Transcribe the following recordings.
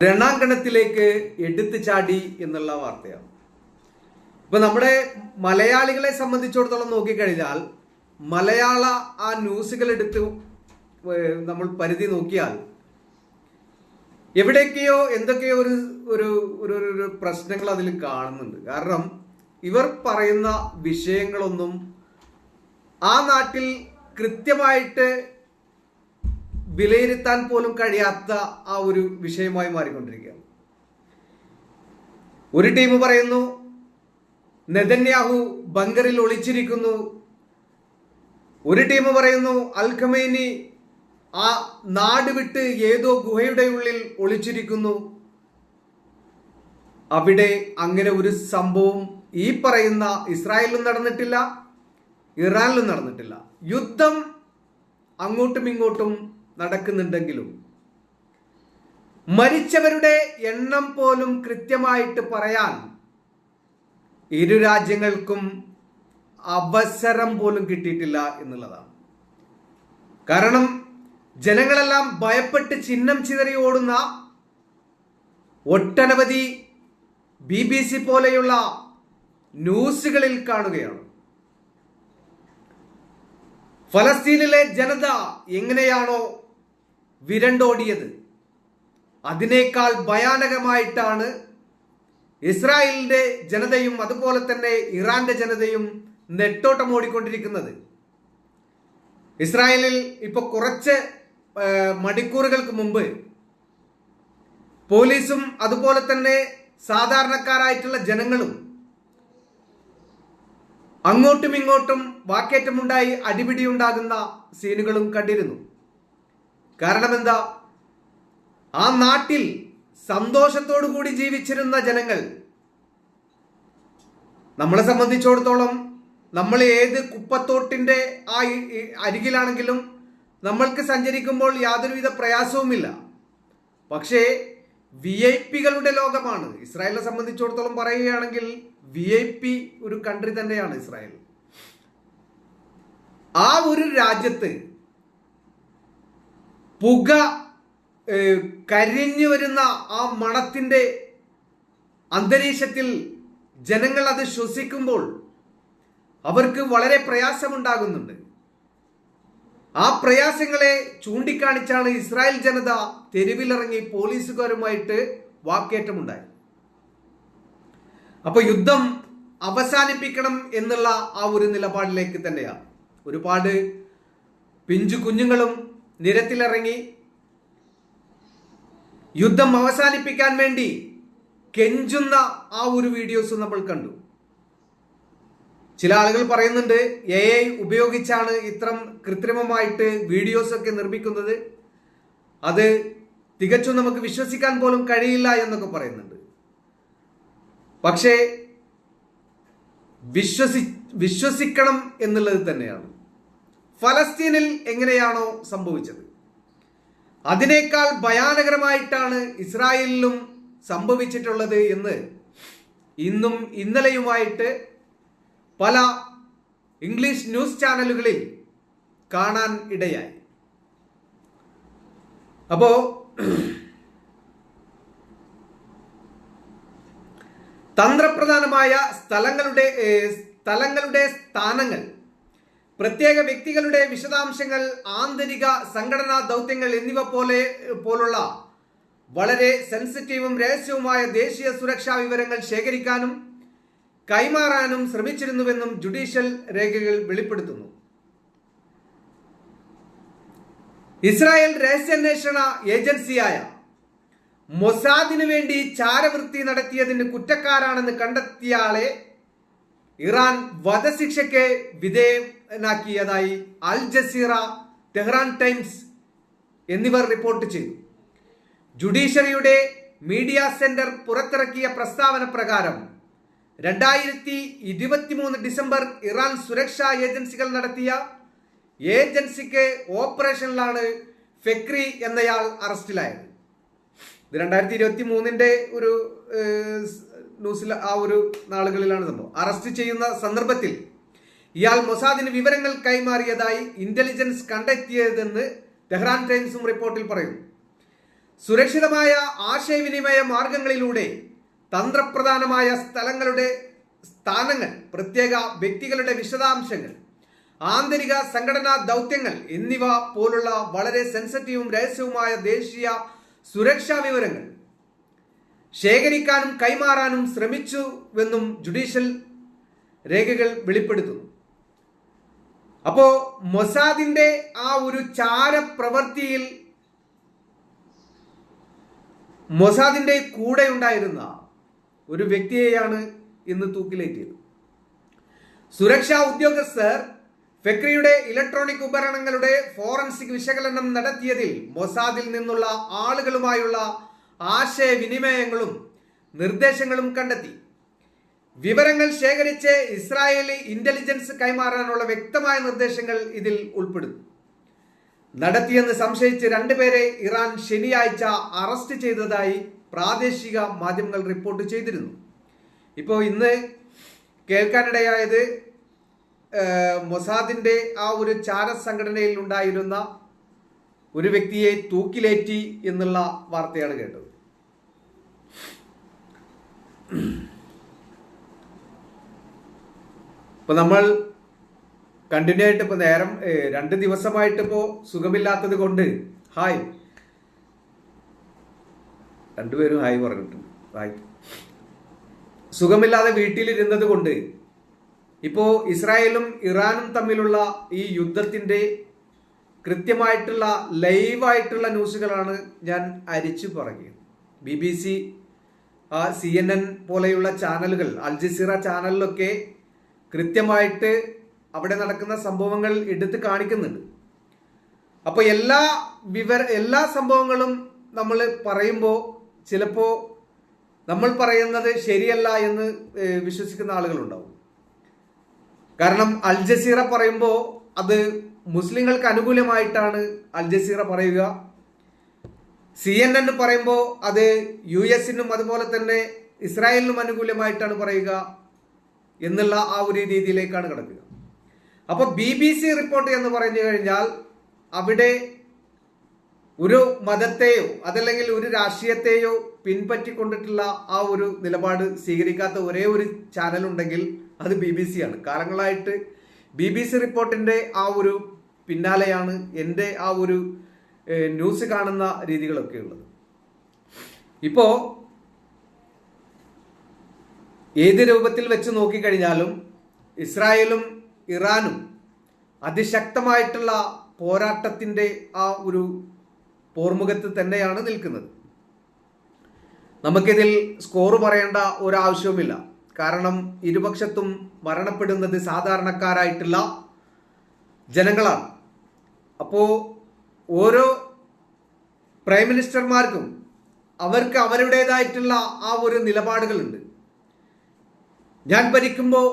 രണാങ്കണത്തിലേക്ക് എടുത്തു ചാടി എന്നുള്ള വാർത്തയാണ്. ഇപ്പൊ നമ്മുടെ മലയാളികളെ സംബന്ധിച്ചിടത്തോളം നോക്കിക്കഴിഞ്ഞാൽ മലയാള ആ ന്യൂസുകൾ എടുത്ത് നമ്മൾ പരിധി നോക്കിയാൽ എവിടേക്കെയോ എന്തൊക്കെയോ ഒരു ഒരു ഒരു പ്രശ്നങ്ങൾ അതിൽ കാണുന്നുണ്ട്. കാരണം ഇവർ പറയുന്ന വിഷയങ്ങളൊന്നും ആ നാട്ടിൽ കൃത്യമായിട്ട് വിലയിരുത്താൻ പോലും കഴിയാത്ത ആ ഒരു വിഷയമായി മാറിക്കൊണ്ടിരിക്കുകയാണ്. ഒരു ടീം പറയുന്നു നെതന്യാഹു ബങ്കറിൽ ഒളിച്ചിരിക്കുന്നു. ഒരു ടീം പറയുന്നു അൽഖമൈനി ആ നാട് വിട്ട് ഏതോ ഗുഹയുടെ ഉള്ളിൽ ഒളിച്ചിരിക്കുന്നു. അവിടെ അങ്ങനെ ഒരു സംഭവം ഈ പറയുന്ന ഇസ്രായേലിലും നടന്നിട്ടില്ല ഇറാനിലും നടന്നിട്ടില്ല. യുദ്ധം അങ്ങോട്ടും ഇങ്ങോട്ടും നടക്കുന്നുണ്ടെങ്കിലും മരിച്ചവരുടെ എണ്ണം പോലും കൃത്യമായിട്ട് പറയാൻ ഇരു രാജ്യങ്ങൾക്കും അവസരം പോലും കിട്ടിയിട്ടില്ല എന്നുള്ളതാണ്. കാരണം ജനങ്ങളെല്ലാം ഭയപ്പെട്ട് ചിഹ്നം ചിതറി ഓടുന്ന ഒട്ടനവധി ബി ബി സി പോലെയുള്ള ന്യൂസുകളിൽ കാണുകയാണ്. ഫലസ്തീനിലെ ജനത എങ്ങനെയാണോ വിരണ്ടോടിയത്. അതിനേക്കാൾ ഭയാനകമായിട്ടാണ് ഇസ്രായേലിന്റെ ജനതയും അതുപോലെ തന്നെ ഇറാന്റെ ജനതയും നെട്ടോട്ടം ഓടിക്കൊണ്ടിരിക്കുന്നത്. ഇസ്രായേലിൽ ഇപ്പൊ കുറച്ച് മണിക്കൂറുകൾക്ക് മുമ്പ് പോലീസും അതുപോലെ തന്നെ സാധാരണക്കാരായിട്ടുള്ള ജനങ്ങളും അങ്ങോട്ടും ഇങ്ങോട്ടും വാക്കേറ്റമുണ്ടായി അടിപിടിയുണ്ടാകുന്ന സീനുകളും കണ്ടിരുന്നു. കാരണം എന്താ ആ നാട്ടിൽ സന്തോഷത്തോടു കൂടി ജീവിച്ചിരുന്ന ജനങ്ങൾ നമ്മളെ സംബന്ധിച്ചിടത്തോളം നമ്മൾ ഏത് കുപ്പത്തോട്ടിന്റെ ആ അരികിലാണെങ്കിലും നമ്മൾക്ക് സഞ്ചരിക്കുമ്പോൾ യാതൊരുവിധ പ്രയാസവുമില്ല. പക്ഷേ വി ഐ പികളുടെ ലോകമാണ്. ഇസ്രായേലിനെ സംബന്ധിച്ചിടത്തോളം പറയുകയാണെങ്കിൽ വി ഐ പി ഒരു കൺട്രി തന്നെയാണ് ഇസ്രായേൽ. ആ ഒരു രാജ്യത്ത് പുക കരിഞ്ഞു വരുന്ന ആ മണത്തിന്റെ അന്തരീക്ഷത്തിൽ ജനങ്ങൾ അത് ശ്വസിക്കുമ്പോൾ അവർക്ക് വളരെ പ്രയാസമുണ്ടാകുന്നുണ്ട്. ആ പ്രയാസങ്ങളെ ചൂണ്ടിക്കാണിച്ചാണ് ഇസ്രായേൽ ജനത തെരുവിലിറങ്ങി പോലീസുകാരുമായിട്ട് വാക്കേറ്റമുണ്ടായി അപ്പൊ യുദ്ധം അവസാനിപ്പിക്കണം എന്നുള്ള ആ ഒരു നിലപാടിലേക്ക് തന്നെയാണ്. ഒരുപാട് പിഞ്ചു കുഞ്ഞുങ്ങളും നിരത്തിലിറങ്ങി. യുദ്ധം അവസാനിപ്പിക്കാൻ വേണ്ടി കെഞ്ചുന്ന ആ ഒരു വീഡിയോസ് നമ്മൾ കണ്ടു. ചില ആളുകൾ പറയുന്നുണ്ട് എ ഐ ഉപയോഗിച്ചാണ് ഇത്രം കൃത്രിമമായിട്ട് വീഡിയോസ് ഒക്കെ നിർമ്മിക്കുന്നത്. അത് തികച്ചും നമുക്ക് വിശ്വസിക്കാൻ പോലും കഴിയില്ല എന്നൊക്കെ പറയുന്നുണ്ട്. പക്ഷേ വിശ്വസി വിശ്വസിക്കണം എന്നുള്ളത് തന്നെയാണ്. ഫലസ്തീനിൽ എങ്ങനെയാണോ സംഭവിച്ചത്? അതിനേക്കാൾ ഭയാനകരമായിട്ടാണ് ഇസ്രായേലിലും സംഭവിച്ചിട്ടുള്ളത് എന്ന് ഇന്നും ഇന്നലെയുമായിട്ട് പല ഇംഗ്ലീഷ് ന്യൂസ് ചാനലുകളിൽ കാണാൻ ഇടയായി. അപ്പോ തന്ത്രപ്രധാനമായ സ്ഥലങ്ങളുടെ സ്ഥലങ്ങളുടെ സ്ഥാനങ്ങൾ പ്രത്യേക വ്യക്തികളുടെ വിശദാംശങ്ങൾ ആന്തരിക സംഘടനാ ദൗത്യങ്ങൾ എന്നിവ പോലെ പോലുള്ള വളരെ സെൻസിറ്റീവും രഹസ്യവുമായ ദേശീയ സുരക്ഷാ വിവരങ്ങൾ ശേഖരിക്കാനും കൈമാറാനും ശ്രമിച്ചിരുന്നുവെന്നും ജുഡീഷ്യൽ രേഖകൾ വെളിപ്പെടുത്തുന്നു. ഇസ്രായേൽ രഹസ്യാന്വേഷണ ഏജൻസിയായ മൊസാദിനു വേണ്ടി ചാരവൃത്തി നടത്തിയതിന് കുറ്റക്കാരാണെന്ന് കണ്ടെത്തിയ ആളെ ഇറാൻ വധശിക്ഷയ്ക്ക് വിധേയനാക്കിയതായി അൽ ജസീറ ടെഹ്റാൻ ടൈംസ് എന്നിവർ റിപ്പോർട്ട് ചെയ്തു. ജുഡീഷ്യറിയുടെ മീഡിയ സെന്റർ പുറത്തിറക്കിയ പ്രസ്താവന പ്രകാരം രണ്ടായിരത്തി ഇരുപത്തിമൂന്ന് ഡിസംബർ ഇറാൻ സുരക്ഷാ ഏജൻസികൾ നടത്തിയ ഏജൻസിക്ക് ഓപ്പറേഷനിലാണ് ഫെക്രി എന്നയാൾ അറസ്റ്റിലായത്. ഇത് രണ്ടായിരത്തി ഇരുപത്തി മൂന്നിന്റെ ഒരു ന്യൂസിൽ ആ ഒരു നാളുകളിലാണ് സംഭവം. അറസ്റ്റ് ചെയ്യുന്ന സന്ദർഭത്തിൽ ഇയാൾ മൊസാദിന് വിവരങ്ങൾ കൈമാറിയതായി ഇന്റലിജൻസ് കണ്ടെത്തിയതെന്ന് ടെഹ്റാൻ ടൈംസും റിപ്പോർട്ടിൽ പറയുന്നു. സുരക്ഷിതമായ ആശയവിനിമയ മാർഗങ്ങളിലൂടെ തന്ത്രപ്രധാനമായ സ്ഥലങ്ങളുടെ സ്ഥാനങ്ങൾ പ്രത്യേക വ്യക്തികളുടെ വിശദാംശങ്ങൾ ആന്തരിക സംഘടനാ ദൗത്യങ്ങൾ എന്നിവ പോലുള്ള വളരെ സെൻസിറ്റീവും രഹസ്യവുമായ ദേശീയ സുരക്ഷാ വിവരങ്ങൾ ശേഖരിക്കാനും കൈമാറാനും ശ്രമിച്ചുവെന്നും ജുഡീഷ്യൽ രേഖകൾ വെളിപ്പെടുത്തുന്നു. അപ്പോ മൊസാദിന്റെ ആ ഒരു ചാരപ്രവൃത്തിയിൽ മൊസാദിന്റെ കൂടെ ഉണ്ടായിരുന്ന ഒരു വ്യക്തിയെയാണ് ഇന്ന് തൂക്കിലേറ്റിയത്. സുരക്ഷാ ഉദ്യോഗസ്ഥർ ഫെക്രിയുടെ ഇലക്ട്രോണിക് ഉപകരണങ്ങളുടെ ഫോറൻസിക് വിശകലനം നടത്തിയതിൽ മൊസാദിൽ നിന്നുള്ള ആളുകളുമായുള്ള ആശയവിനിമയങ്ങളും നിർദ്ദേശങ്ങളും കണ്ടെത്തി. വിവരങ്ങൾ ശേഖരിച്ച് ഇസ്രായേലി ഇന്റലിജൻസ് കൈമാറാനുള്ള വ്യക്തമായ നിർദ്ദേശങ്ങൾ ഇതിൽ ഉൾപ്പെടുന്നു നടത്തിയെന്ന് സംശയിച്ച് രണ്ടുപേരെ ഇറാൻ ശനിയാഴ്ച അറസ്റ്റ് ചെയ്തതായി പ്രാദേശിക മാധ്യമങ്ങൾ റിപ്പോർട്ട് ചെയ്തിരുന്നു. ഇപ്പോൾ ഇന്ന് കേൾക്കാനിടയായത് മൊസാദിന്റെ ആ ഒരു ചാര സംഘടനയിൽ ഉണ്ടായിരുന്ന ഒരു വ്യക്തിയെ തൂക്കിലേറ്റി എന്നുള്ള വാർത്തയാണ് കേട്ടത്. ഇപ്പൊ നമ്മൾ കണ്ടിന്യൂ ആയിട്ട് ഇപ്പൊ നേരം രണ്ട് ദിവസമായിട്ട് ഇപ്പോ സുഖമില്ലാത്തത് കൊണ്ട് ഹായ് രണ്ടുപേരും ഹായ് പറഞ്ഞിട്ടുണ്ട്. ഹായ് സുഖമില്ലാതെ വീട്ടിലിരുന്നത് കൊണ്ട് ഇപ്പോ ഇസ്രായേലും ഇറാനും തമ്മിലുള്ള ഈ യുദ്ധത്തിന്റെ കൃത്യമായിട്ടുള്ള ലൈവായിട്ടുള്ള ന്യൂസുകളാണ് ഞാൻ അരിച്ചു പറയുന്നത്. B B C C N N പോലെയുള്ള ചാനലുകൾ അൽ ജസീറ ചാനലിലൊക്കെ കൃത്യമായിട്ട് അവിടെ നടക്കുന്ന സംഭവങ്ങൾ എടുത്ത് കാണിക്കുന്നുണ്ട്. അപ്പോൾ എല്ലാ വിവര എല്ലാ സംഭവങ്ങളും നമ്മൾ പറയുമ്പോൾ ചിലപ്പോൾ നമ്മൾ പറയുന്നത് ശരിയല്ല എന്ന് വിശ്വസിക്കുന്ന ആളുകളുണ്ടാവും. കാരണം അൽ ജസീറ പറയുമ്പോൾ അത് മുസ്ലിങ്ങൾക്ക് അനുകൂലമായിട്ടാണ് അൽ ജസീറ പറയുക. സി എൻ എൻ പറയുമ്പോൾ അത് യു എസിനും അതുപോലെ തന്നെ ഇസ്രായേലിനും അനുകൂലമായിട്ടാണ് പറയുക. എന്നുള്ള ആ ഒരു രീതിയിലേക്കാണ് കിടക്കുക. അപ്പോൾ ബി ബി സി റിപ്പോർട്ട് എന്ന് പറഞ്ഞു കഴിഞ്ഞാൽ അവിടെ ഒരു മതത്തെയോ അതല്ലെങ്കിൽ ഒരു രാഷ്ട്രീയത്തെയോ പിൻപറ്റിക്കൊണ്ടിട്ടുള്ള ആ ഒരു നിലപാട് സ്വീകരിക്കാത്ത ഒരേ ഒരു ചാനൽ ഉണ്ടെങ്കിൽ അത് ബി ബി സി ആണ്. കാലങ്ങളായിട്ട് ബി ബി സി റിപ്പോർട്ടിന്റെ ആ ഒരു പിന്നാലെയാണ് എന്റെ ആ ഒരു ന്യൂസ് കാണുന്ന രീതികളൊക്കെ ഉള്ളത്. ഇപ്പോ ഏത് രൂപത്തിൽ വെച്ച് നോക്കിക്കഴിഞ്ഞാലും ഇസ്രായേലും ഇറാനും അതിശക്തമായിട്ടുള്ള പോരാട്ടത്തിന്റെ ആ ഒരു പോർമുഖത്ത് തന്നെയാണ് നിൽക്കുന്നത്. നമുക്കിതിൽ സ്കോർ പറയേണ്ട ഒരാവശ്യവുമില്ല. കാരണം ഇരുപക്ഷത്തും മരണപ്പെടുന്നത് സാധാരണക്കാരായിട്ടുള്ള ജനങ്ങളാണ്. അപ്പോൾ ഓരോ പ്രൈം മിനിസ്റ്റർമാർക്കും അവർക്ക് അവരുടേതായിട്ടുള്ള ആ ഒരു നിലപാടുകളുണ്ട്. ഞാൻ ഭരിക്കുമ്പോൾ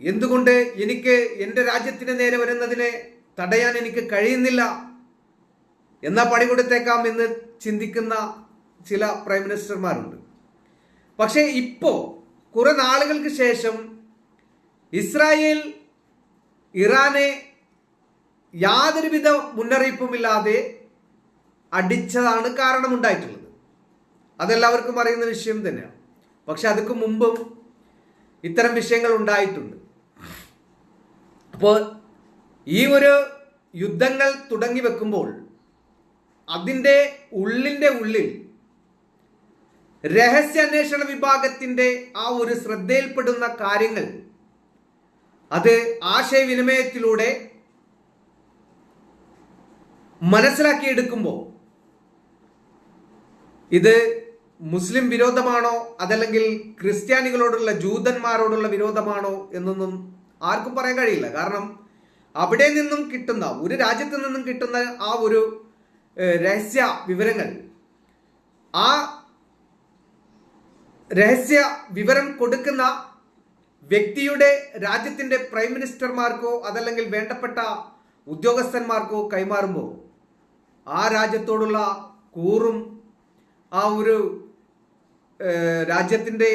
എന്തുകൊണ്ട് എനിക്ക് എന്റെ രാജ്യത്തിന് നേരെ വരുന്നതിനെ തടയാൻ എനിക്ക് കഴിയുന്നില്ല എന്നാ പണി കൊടുത്തേക്കാം എന്ന് ചിന്തിക്കുന്ന ചില പ്രൈം മിനിസ്റ്റർമാരുണ്ട്. പക്ഷേ ഇപ്പോൾ കുറെ നാളുകൾക്ക് ശേഷം ഇസ്രായേൽ ഇറാനെ യാതൊരുവിധ മുന്നറിയിപ്പുമില്ലാതെ അടിച്ചതാണ് കാരണമുണ്ടായിട്ടുള്ളത്. അതെല്ലാവർക്കും അറിയുന്ന വിഷയം തന്നെയാണ്. പക്ഷെ അതുക്ക് മുമ്പും ഇത്തരം വിഷയങ്ങൾ ഉണ്ടായിട്ടുണ്ട്. അപ്പോൾ ഈ ഒരു യുദ്ധങ്ങൾ തുടങ്ങി വെക്കുമ്പോൾ അതിന്റെ ഉള്ളിന്റെ ഉള്ളിൽ രഹസ്യാന്വേഷണ വിഭാഗത്തിന്റെ ആ ഒരു ശ്രദ്ധയിൽപ്പെടുന്ന കാര്യങ്ങൾ അത് ആശയവിനിമയത്തിലൂടെ മനസ്സിലാക്കിയെടുക്കുമ്പോൾ ഇത് മുസ്ലിം വിരോധമാണോ? അതല്ലെങ്കിൽ ക്രിസ്ത്യാനികളോടുള്ള ജൂതന്മാരോടുള്ള വിരോധമാണോ എന്നൊന്നും ആർക്കും പറയാൻ കഴിയില്ല. കാരണം അവിടെ നിന്നും കിട്ടുന്ന ഒരു രാജ്യത്ത് നിന്നും കിട്ടുന്ന ആ ഒരു രഹസ്യ വിവരങ്ങൾ ആ രഹസ്യ വിവരം കൊടുക്കുന്ന വ്യക്തിയുടെ രാജ്യത്തിന്റെ പ്രൈം മിനിസ്റ്റർമാർക്കോ അതല്ലെങ്കിൽ വേണ്ടപ്പെട്ട ഉദ്യോഗസ്ഥന്മാർക്കോ കൈമാറുമ്പോൾ ആ രാജ്യത്തോടുള്ള കൂറും ആ ഒരു ഏഹ്, രാജ്യത്തിന്റെ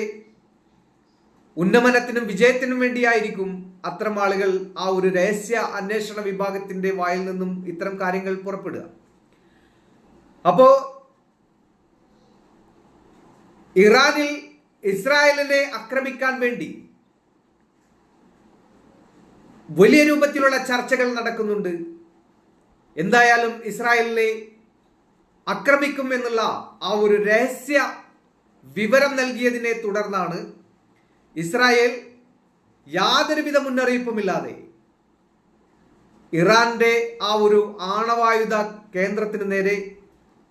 ഉന്നമനത്തിനും വിജയത്തിനും വേണ്ടിയായിരിക്കും അത്തരം ആളുകൾ ആ ഒരു രഹസ്യ അന്വേഷണ വിഭാഗത്തിന്റെ വായിൽ നിന്നും ഇത്തരം കാര്യങ്ങൾ പുറപ്പെടുക. അപ്പോ ഇറാനിൽ ഇസ്രായേലിനെ ആക്രമിക്കാൻ വേണ്ടി വലിയ രൂപത്തിലുള്ള ചർച്ചകൾ നടക്കുന്നുണ്ട്. എന്തായാലും ഇസ്രായേലിനെ ആക്രമിക്കും എന്നുള്ള ആ ഒരു രഹസ്യ വിവരം നൽകിയതിനെ തുടർന്നാണ് ഇസ്രായേൽ യാതൊരുവിധ മുന്നറിയിപ്പുമില്ലാതെ ഇറാന്റെ ആ ഒരു ആണവായുധ കേന്ദ്രത്തിന് നേരെ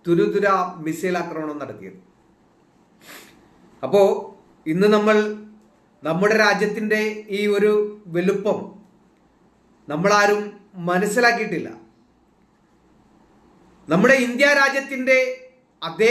തുരുതുര മിസൈൽ ആക്രമണം നടത്തിയത്. അപ്പോൾ ഇന്ന് നമ്മൾ നമ്മുടെ രാജ്യത്തിന്റെ ഈ ഒരു വലുപ്പം നമ്മളാരും മനസ്സിലാക്കിയിട്ടില്ല. നമ്മുടെ ഇന്ത്യ രാജ്യത്തിന്റെ അതേ